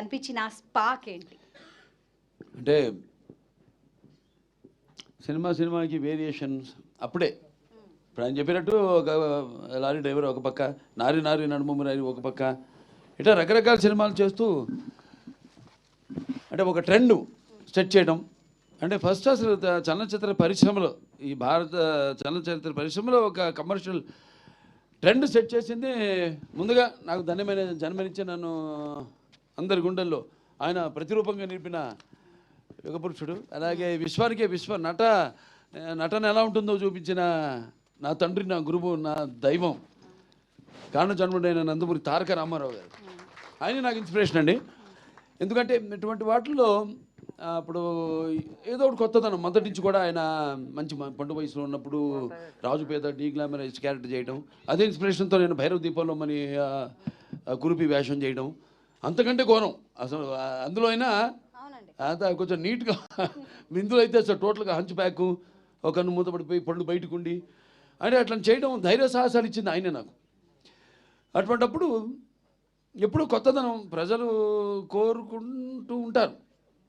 అనిపించిన స్పాక్ ఏంటి? అంటే సినిమా సినిమాకి వేరియేషన్స్ అప్పుడే. ఇప్పుడు ఆయన చెప్పినట్టు ఒక లారీ డ్రైవర్ ఒక పక్క నారి నారి నడుము నారి ఒక పక్క ఇట్లా రకరకాల సినిమాలు చేస్తూ అంటే ఒక ట్రెండ్ సెట్ చేయడం అంటే ఫస్ట్ అసలు చలనచిత్ర పరిశ్రమలో ఈ భారత చలనచిత్ర పరిశ్రమలో ఒక కమర్షియల్ ట్రెండ్ సెట్ చేసింది ముందుగా. నాకు ధన్యమైన జన్మనిచ్చి నన్ను అందరి గుండెల్లో ఆయన ప్రతిరూపంగా నిలిపిన యుగపురుషుడు అలాగే విశ్వానికే విశ్వ నట నటన ఎలా ఉంటుందో చూపించిన నా తండ్రి నా గురువు నా దైవం కారణ జన్ముడైన నందమూరి తారక రామారావు గారు. ఆయన నాకు ఇన్స్పిరేషన్ అండి. ఎందుకంటే ఇటువంటి వాటిల్లో అప్పుడు ఏదో ఒకటి కొత్తదనం. మొదటి నుంచి కూడా ఆయన మంచి పండు వయసులో ఉన్నప్పుడు రాజు పేద డీ గ్లామరైజ్ క్యారెక్టర్ చేయడం అదే ఇన్స్పిరేషన్తో నేను భైరవ దీపంలో మని కురుపి వేషం చేయడం అంతకంటే ఘోరం. అసలు అందులో అయినా అంతా కొంచెం నీట్గా ఇందులో అయితే అసలు టోటల్గా హంచ్ బ్యాక్ ఒక కన్ను మూతపడిపోయి పళ్ళు బయటకు ఉండి అంటే అట్లా చేయడం ధైర్య సాహసాలు ఇచ్చింది ఆయనే నాకు. అటువంటప్పుడు ఎప్పుడు కొత్తదనం ప్రజలు కోరుకుంటూ ఉంటారు.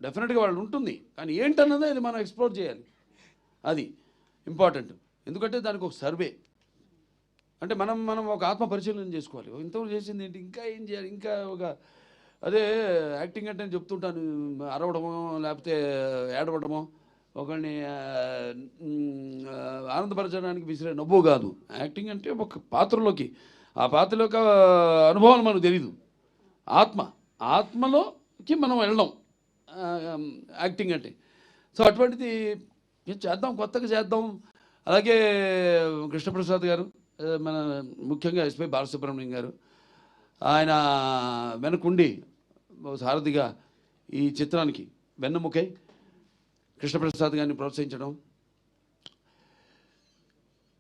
డెఫినెట్గా వాళ్ళు ఉంటుంది. కానీ ఏంటన్నది అది మనం ఎక్స్ప్లోర్ చేయాలి. అది ఇంపార్టెంట్. ఎందుకంటే దానికి ఒక సర్వే. అంటే మనం మనం ఒక ఆత్మ పరిశీలన చేసుకోవాలి. ఇంతవరకు చేసింది ఏంటి? ఇంకా ఏం చేయాలి? ఇంకా ఒక అదే యాక్టింగ్ అంటే నేను చెప్తుంటాను. అరవడమో లేకపోతే ఏడవడమో ఒకరిని ఆనందపరచడానికి విసిరే నవ్వు కాదు. యాక్టింగ్ అంటే ఒక పాత్రలోకి. ఆ పాత్రలో యొక్క అనుభవాలు మనకు తెలీదు. ఆత్మ ఆత్మలోకి మనం వెళ్ళడం యాక్టింగ్ అంటే. సో అటువంటిది చేద్దాం? కొత్తగా చేద్దాం. అలాగే కృష్ణప్రసాద్ గారు మన ముఖ్యంగా ఎస్పై బాలసుబ్రహ్మణ్యం గారు ఆయన వెనకుండి సారథిగా ఈ చిత్రానికి వెన్నముకై కృష్ణప్రసాద్ గారిని ప్రోత్సహించడం.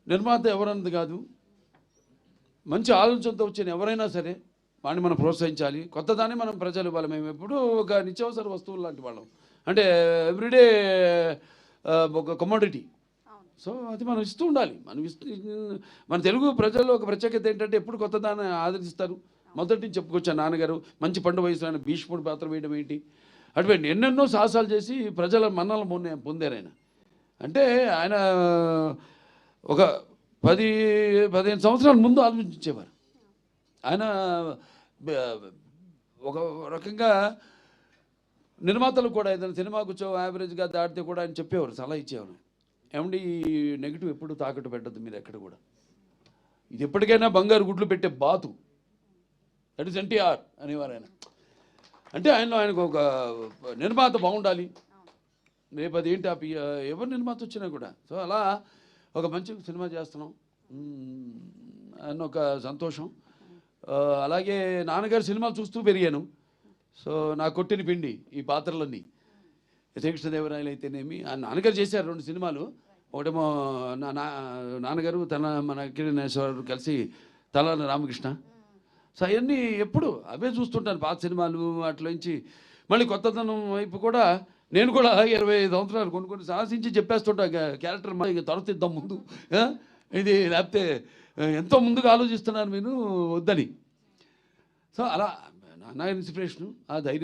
నిర్మాత ఎవరన్నది కాదు మంచి ఆలోచనతో వచ్చిన ఎవరైనా సరే వాడిని మనం ప్రోత్సహించాలి. కొత్తదాన్ని మనం ప్రజలు ఇవ్వాలి. మేము ఎప్పుడూ ఒక నిత్యావసర వస్తువులు లాంటి వాళ్ళం. అంటే ఎవ్రీడే ఒక కమోడిటీ సో అది మనం ఇస్తూ ఉండాలి. మనం ఇస్తూ మన తెలుగు ప్రజల్లో ఒక ప్రత్యేకత ఏంటంటే ఎప్పుడు కొత్త దాన్ని ఆదరిస్తారు. మొదటి నుంచి చెప్పుకొచ్చా నాన్నగారు మంచి పండు వయసులో ఆయన భీష్ముడు పాత్ర వేయడం ఏంటి? అటువంటి ఎన్నెన్నో సాహసాలు చేసి ప్రజల మన్నలు పొందే పొందారు ఆయన. అంటే ఆయన ఒక పది పదిహేను సంవత్సరాల ముందు ఆలోచించేవారు. ఆయన ఒక రకంగా నిర్మాతలు కూడా ఏదైనా సినిమా కూర్చో యావరేజ్గా దాటితే కూడా ఆయన చెప్పేవారు సలహా ఇచ్చేవారు. ఏమండి ఈ నెగిటివ్ ఎప్పుడు తాకట్టు పెట్టద్దు మీరు ఎక్కడ కూడా. ఇది ఎప్పటికైనా బంగారు గుడ్లు పెట్టే బాతు. దట్ ఇస్ ఎన్టీఆర్ అనేవారు ఆయన అంటే ఆయనలో ఆయనకు ఒక నిర్మాత బాగుండాలి. రేపు అది ఏంటి ఆ పి- ఎవరు నిర్మాత వచ్చినా కూడా. సో అలా ఒక మంచి సినిమా చేస్తున్నాం. అన్న ఒక సంతోషం. అలాగే నాన్నగారు సినిమాలు చూస్తూ పెరిగాను. సో నా కొట్టిన పిండి ఈ పాత్రలన్నీ. శ్రీకృష్ణదేవరాయలు అయితేనేమి ఆ నాన్నగారు చేశారు రెండు సినిమాలు. ఒకటేమో నా నా- నాన్నగారు తన మన కిరణేశ్వరరావు కలిసి తలాల రామకృష్ణ. సో అవన్నీ ఎప్పుడు అవే చూస్తుంటాను పాత సినిమాలు అట్లోంచి మళ్ళీ కొత్తదనం వైపు కూడా నేను కూడా ఇరవై ఐదు సంవత్సరాలు కొన్ని కొన్ని సాహసించి చెప్పేస్తుంటా క్యారెక్టర్ మా ఇక తొడతిద్దాం ముందు. ఇది లేకపోతే ఎంతో ముందుగా ఆలోచిస్తున్నాను నేను వద్దని. సో అలా నా ఇన్స్పిరేషను ఆ ధైర్యం